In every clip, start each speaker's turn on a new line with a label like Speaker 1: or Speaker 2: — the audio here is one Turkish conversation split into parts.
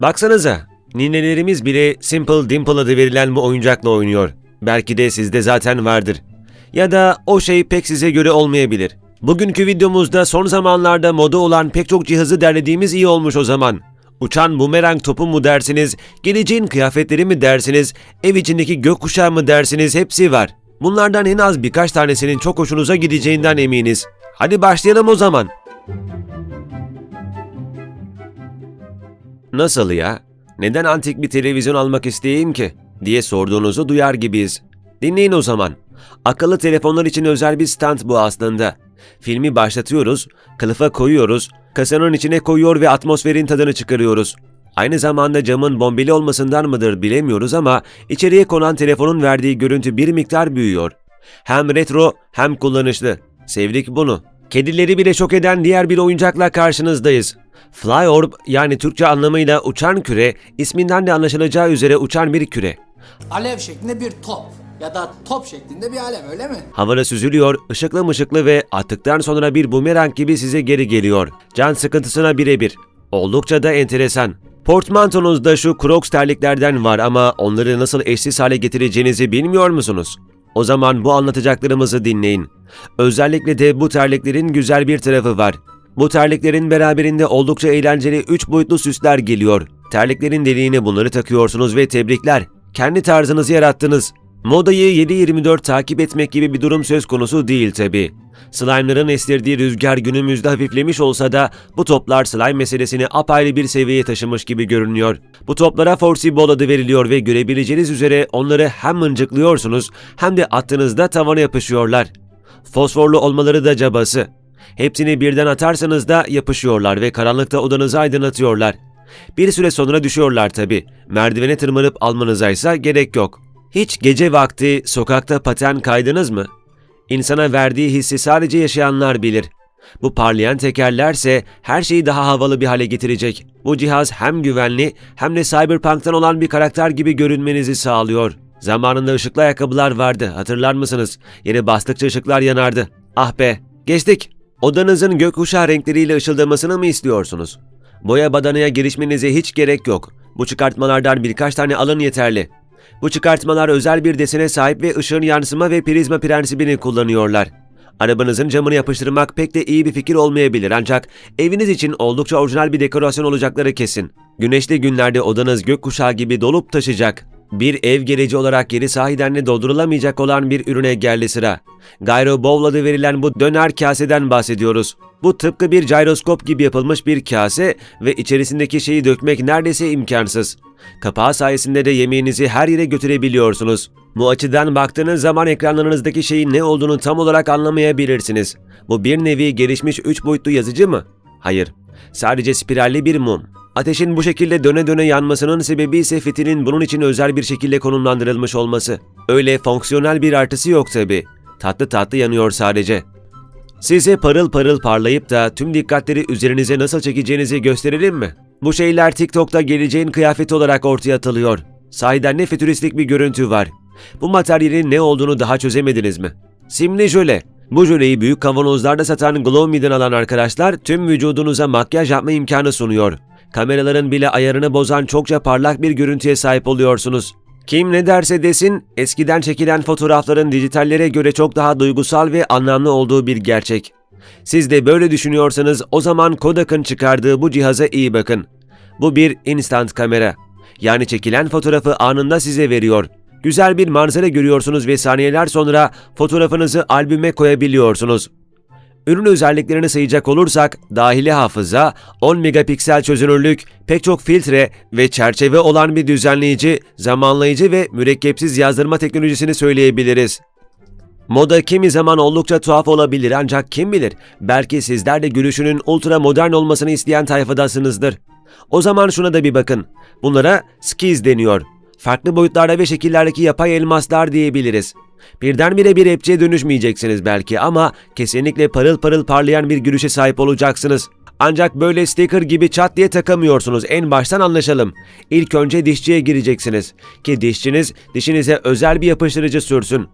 Speaker 1: Baksanıza, ninelerimiz bile Simple Dimple adı verilen bu oyuncakla oynuyor. Belki de sizde zaten vardır. Ya da o şey pek size göre olmayabilir. Bugünkü videomuzda son zamanlarda moda olan pek çok cihazı derlediğimiz iyi olmuş o zaman. Uçan bumerang topu mu dersiniz, geleceğin kıyafetleri mi dersiniz, ev içindeki gökkuşağı mı dersiniz hepsi var. Bunlardan en az birkaç tanesinin çok hoşunuza gideceğinden eminiz. Hadi başlayalım o zaman. Nasıl ya? Neden antik bir televizyon almak isteyeyim ki? diye sorduğunuzu duyar gibiyiz. Dinleyin o zaman. Akıllı telefonlar için özel bir stand bu aslında. Filmi başlatıyoruz, kılıfa koyuyoruz, kasanın içine koyuyor ve atmosferin tadını çıkarıyoruz. Aynı zamanda camın bombeli olmasından mıdır bilemiyoruz ama içeriye konan telefonun verdiği görüntü bir miktar büyüyor. Hem retro hem kullanışlı. Sevdik bunu. Kedileri bile şok eden diğer bir oyuncakla karşınızdayız. Flyorb yani Türkçe anlamıyla uçan küre, isminden de anlaşılacağı üzere uçan bir küre.
Speaker 2: Alev şeklinde bir top ya da top şeklinde bir alev öyle mi?
Speaker 1: Havada süzülüyor, ışıklı mışıklı ve attıktan sonra bir bumerang gibi size geri geliyor. Can sıkıntısına birebir. Oldukça da enteresan. Portmantonuzda şu Crocs terliklerden var ama onları nasıl eşsiz hale getireceğinizi bilmiyor musunuz? O zaman bu anlatacaklarımızı dinleyin. Özellikle de bu terliklerin güzel bir tarafı var. Bu terliklerin beraberinde oldukça eğlenceli 3 boyutlu süsler geliyor. Terliklerin deliğine bunları takıyorsunuz ve tebrikler. Kendi tarzınızı yarattınız. Modayı 7-24 takip etmek gibi bir durum söz konusu değil tabi. Slime'ların estirdiği rüzgar günümüzde hafiflemiş olsa da bu toplar slime meselesini apayrı bir seviyeye taşımış gibi görünüyor. Bu toplara Forcy Ball adı veriliyor ve görebileceğiniz üzere onları hem mıncıklıyorsunuz hem de attığınızda tavana yapışıyorlar. Fosforlu olmaları da cabası. Hepsini birden atarsanız da yapışıyorlar ve karanlıkta odanızı aydınlatıyorlar. Bir süre sonra düşüyorlar tabi. Merdivene tırmanıp almanıza ise gerek yok. Hiç gece vakti sokakta paten kaydınız mı? İnsana verdiği hissi sadece yaşayanlar bilir. Bu parlayan tekerlerse her şeyi daha havalı bir hale getirecek. Bu cihaz hem güvenli hem de cyberpunk'tan olan bir karakter gibi görünmenizi sağlıyor. Zamanında ışıklı ayakkabılar vardı hatırlar mısınız? Yere bastıkça ışıklar yanardı. Ah be geçtik. Odanızın gökkuşağı renkleriyle ışıldamasını mı istiyorsunuz? Boya badanaya girişmenize hiç gerek yok. Bu çıkartmalardan birkaç tane alın yeterli. Bu çıkartmalar özel bir desene sahip ve ışığın yansıma ve prizma prensibini kullanıyorlar. Arabanızın camını yapıştırmak pek de iyi bir fikir olmayabilir ancak eviniz için oldukça orijinal bir dekorasyon olacakları kesin. Güneşli günlerde odanız gökkuşağı gibi dolup taşacak. Bir ev gereci olarak geri sahiden de doldurulamayacak olan bir ürüne geldi sıra. Gyro Bowl adı verilen bu döner kaseden bahsediyoruz. Bu tıpkı bir gyroskop gibi yapılmış bir kase ve içerisindeki şeyi dökmek neredeyse imkansız. Kapağı sayesinde de yemeğinizi her yere götürebiliyorsunuz. Bu açıdan baktığınız zaman ekranlarınızdaki şeyin ne olduğunu tam olarak anlamayabilirsiniz. Bu bir nevi gelişmiş 3 boyutlu yazıcı mı? Hayır. Sadece spiralli bir mum. Ateşin bu şekilde döne döne yanmasının sebebi ise fitilin bunun için özel bir şekilde konumlandırılmış olması. Öyle fonksiyonel bir artısı yok tabi. Tatlı tatlı yanıyor sadece. Size parıl parıl parlayıp da tüm dikkatleri üzerinize nasıl çekeceğinizi gösterelim mi? Bu şeyler TikTok'ta geleceğin kıyafeti olarak ortaya atılıyor. Sahiden ne fütüristik bir görüntü var. Bu materyalin ne olduğunu daha çözemediniz mi? Simli jöle. Bu jöleyi büyük kavanozlarda satan Glow Me'den alan arkadaşlar tüm vücudunuza makyaj yapma imkanı sunuyor. Kameraların bile ayarını bozan çokça parlak bir görüntüye sahip oluyorsunuz. Kim ne derse desin, eskiden çekilen fotoğrafların dijitallere göre çok daha duygusal ve anlamlı olduğu bir gerçek. Siz de böyle düşünüyorsanız o zaman Kodak'ın çıkardığı bu cihaza iyi bakın. Bu bir instant kamera. Yani çekilen fotoğrafı anında size veriyor. Güzel bir manzara görüyorsunuz ve saniyeler sonra fotoğrafınızı albüme koyabiliyorsunuz. Ürün özelliklerini sayacak olursak dahili hafıza, 10 megapiksel çözünürlük, pek çok filtre ve çerçeve olan bir düzenleyici, zamanlayıcı ve mürekkepsiz yazdırma teknolojisini söyleyebiliriz. Moda kimi zaman oldukça tuhaf olabilir ancak kim bilir belki sizler de gülüşünün ultra modern olmasını isteyen tayfadasınızdır. O zaman şuna da bir bakın. Bunlara skiz deniyor. Farklı boyutlarda ve şekillerdeki yapay elmaslar diyebiliriz. Birdenbire bir rapçiye dönüşmeyeceksiniz belki ama kesinlikle parıl parıl parlayan bir gülüşe sahip olacaksınız. Ancak böyle sticker gibi çat diye takamıyorsunuz. En baştan anlaşalım. İlk önce dişçiye gireceksiniz. Ki dişçiniz dişinize özel bir yapıştırıcı sürsün.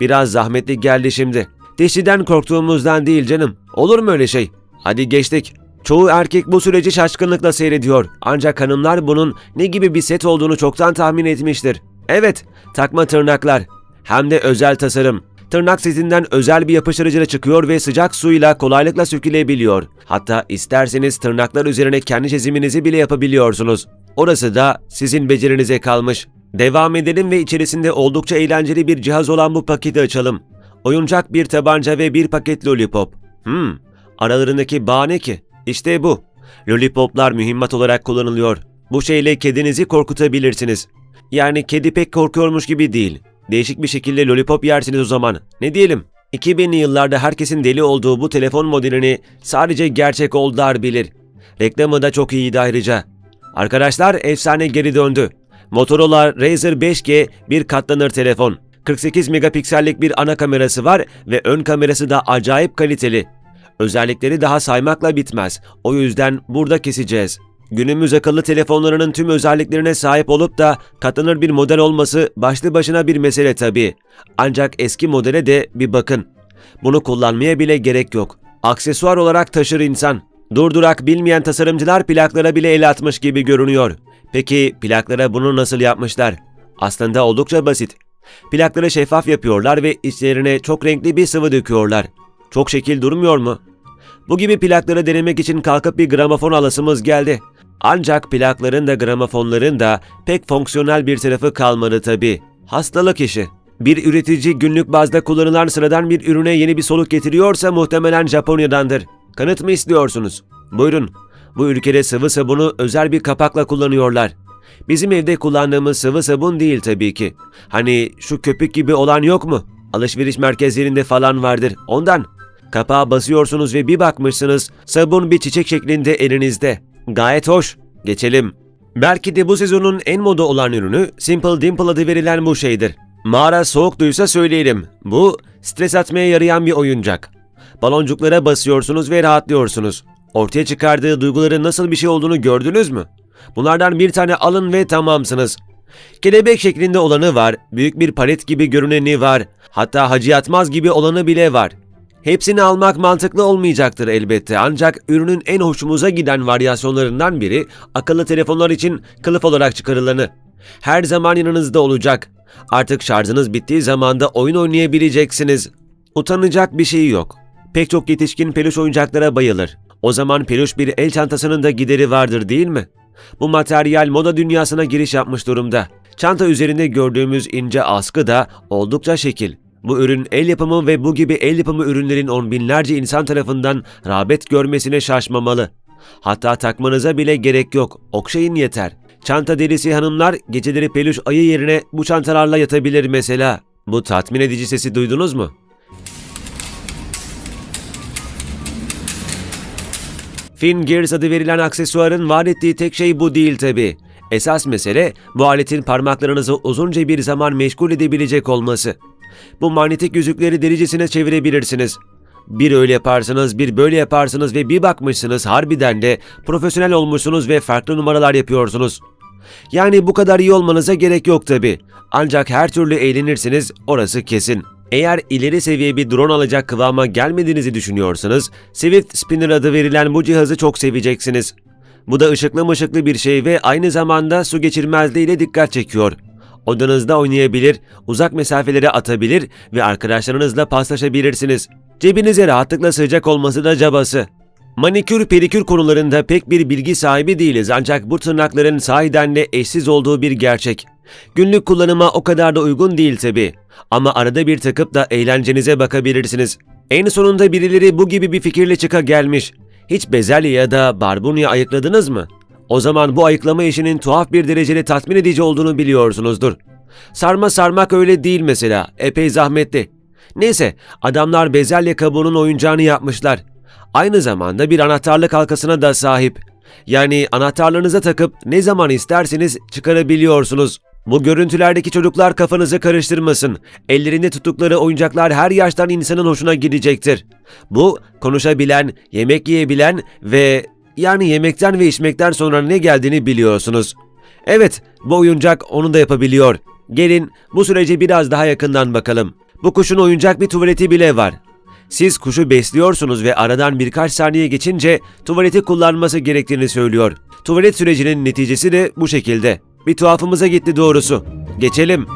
Speaker 1: Biraz zahmetli geldi şimdi. Dişçiden korktuğumuzdan değil canım. Olur mu öyle şey? Hadi geçtik. Çoğu erkek bu süreci şaşkınlıkla seyrediyor. Ancak hanımlar bunun ne gibi bir set olduğunu çoktan tahmin etmiştir. Evet, takma tırnaklar. Hem de özel tasarım. Tırnak setinden özel bir yapıştırıcıyla çıkıyor ve sıcak suyla kolaylıkla sökülebiliyor. Hatta isterseniz tırnaklar üzerine kendi çiziminizi bile yapabiliyorsunuz. Orası da sizin becerinize kalmış. Devam edelim ve içerisinde oldukça eğlenceli bir cihaz olan bu paketi açalım. Oyuncak bir tabanca ve bir paket lollipop. Hmm, aralarındaki bağ ne ki? İşte bu. Lollipoplar mühimmat olarak kullanılıyor. Bu şeyle kedinizi korkutabilirsiniz. Yani kedi pek korkuyormuş gibi değil. Değişik bir şekilde lollipop yersiniz o zaman. Ne diyelim? 2000'li yıllarda herkesin deli olduğu bu telefon modelini sadece gerçek oldular bilir. Reklamı da çok iyiydi ayrıca. Arkadaşlar efsane geri döndü. Motorola Razr 5G bir katlanır telefon. 48 megapiksellik bir ana kamerası var ve ön kamerası da acayip kaliteli. Özellikleri daha saymakla bitmez. O yüzden burada keseceğiz. Günümüz akıllı telefonlarının tüm özelliklerine sahip olup da katlanır bir model olması başlı başına bir mesele tabii. Ancak eski modele de bir bakın. Bunu kullanmaya bile gerek yok. Aksesuar olarak taşır insan. Durdurak bilmeyen tasarımcılar plaklara bile el atmış gibi görünüyor. Peki plaklara bunu nasıl yapmışlar? Aslında oldukça basit. Plakları şeffaf yapıyorlar ve içlerine çok renkli bir sıvı döküyorlar. Çok şekil durmuyor mu? Bu gibi plakları denemek için kalkıp bir gramofon alasımız geldi. Ancak plakların da gramofonların da pek fonksiyonel bir tarafı kalmadı tabi. Hastalık işi. Bir üretici günlük bazda kullanılan sıradan bir ürüne yeni bir soluk getiriyorsa muhtemelen Japonya'dandır. Kanıt mı istiyorsunuz? Buyurun. Bu ülkede sıvı sabunu özel bir kapakla kullanıyorlar. Bizim evde kullandığımız sıvı sabun değil tabii ki. Hani şu köpük gibi olan yok mu? Alışveriş merkezlerinde falan vardır. Ondan. Kapağa basıyorsunuz ve bir bakmışsınız sabun bir çiçek şeklinde elinizde. Gayet hoş. Geçelim. Belki de bu sezonun en moda olan ürünü Simple Dimple adı verilen bu şeydir. Mağara soğuk duysa söyleyelim. Bu stres atmaya yarayan bir oyuncak. Baloncuklara basıyorsunuz ve rahatlıyorsunuz. Ortaya çıkardığı duyguların nasıl bir şey olduğunu gördünüz mü? Bunlardan bir tane alın ve tamamsınız. Kelebek şeklinde olanı var, büyük bir palet gibi görüneni var, hatta hacı yatmaz gibi olanı bile var. Hepsini almak mantıklı olmayacaktır elbette ancak ürünün en hoşumuza giden varyasyonlarından biri akıllı telefonlar için kılıf olarak çıkarılanı. Her zaman yanınızda olacak. Artık şarjınız bittiği zaman da oyun oynayabileceksiniz. Utanacak bir şey yok. Pek çok yetişkin peluş oyuncaklara bayılır. O zaman peluş bir el çantasının da gideri vardır değil mi? Bu materyal moda dünyasına giriş yapmış durumda. Çanta üzerinde gördüğümüz ince askı da oldukça şekil. Bu ürün el yapımı ve bu gibi el yapımı ürünlerin on binlerce insan tarafından rağbet görmesine şaşmamalı. Hatta takmanıza bile gerek yok, okşayın yeter. Çanta delisi hanımlar geceleri peluş ayı yerine bu çantalarla yatabilir mesela. Bu tatmin edici sesi duydunuz mu? Fin Gears adı verilen aksesuarın var ettiği tek şey bu değil tabi. Esas mesele bu aletin parmaklarınızı uzunca bir zaman meşgul edebilecek olması. Bu manyetik yüzükleri delicesine çevirebilirsiniz. Bir öyle yaparsınız, bir böyle yaparsınız ve bir bakmışsınız harbiden de profesyonel olmuşsunuz ve farklı numaralar yapıyorsunuz. Yani bu kadar iyi olmanıza gerek yok tabi. Ancak her türlü eğlenirsiniz, orası kesin. Eğer ileri seviye bir drone alacak kıvama gelmediğinizi düşünüyorsanız, Swift Spinner adı verilen bu cihazı çok seveceksiniz. Bu da ışıklı mışıklı bir şey ve aynı zamanda su geçirmezliğiyle dikkat çekiyor. Odanızda oynayabilir, uzak mesafelere atabilir ve arkadaşlarınızla paslaşabilirsiniz. Cebinize rahatlıkla sığacak olması da cabası. Manikür pedikür konularında pek bir bilgi sahibi değiliz ancak bu tırnakların sahiden de eşsiz olduğu bir gerçek. Günlük kullanıma o kadar da uygun değil tabi. Ama arada bir takıp da eğlencenize bakabilirsiniz. En sonunda birileri bu gibi bir fikirle çıka gelmiş. Hiç bezelye ya da barbunya ayıkladınız mı? O zaman bu ayıklama işinin tuhaf bir derecede tatmin edici olduğunu biliyorsunuzdur. Sarma sarmak öyle değil mesela, epey zahmetli. Neyse, adamlar bezelye kabuğunun oyuncağını yapmışlar. Aynı zamanda bir anahtarlık halkasına da sahip. Yani anahtarlarınıza takıp ne zaman isterseniz çıkarabiliyorsunuz. Bu görüntülerdeki çocuklar kafanızı karıştırmasın. Ellerinde tuttukları oyuncaklar her yaştan insanın hoşuna gidecektir. Bu konuşabilen, yemek yiyebilen ve yani yemekten ve içmekten sonra ne geldiğini biliyorsunuz. Evet, bu oyuncak onu da yapabiliyor. Gelin bu süreci biraz daha yakından bakalım. Bu kuşun oyuncak bir tuvaleti bile var. Siz kuşu besliyorsunuz ve aradan birkaç saniye geçince tuvaleti kullanması gerektiğini söylüyor. Tuvalet sürecinin neticesi de bu şekilde. Bir tuhafımıza gitti doğrusu. Geçelim.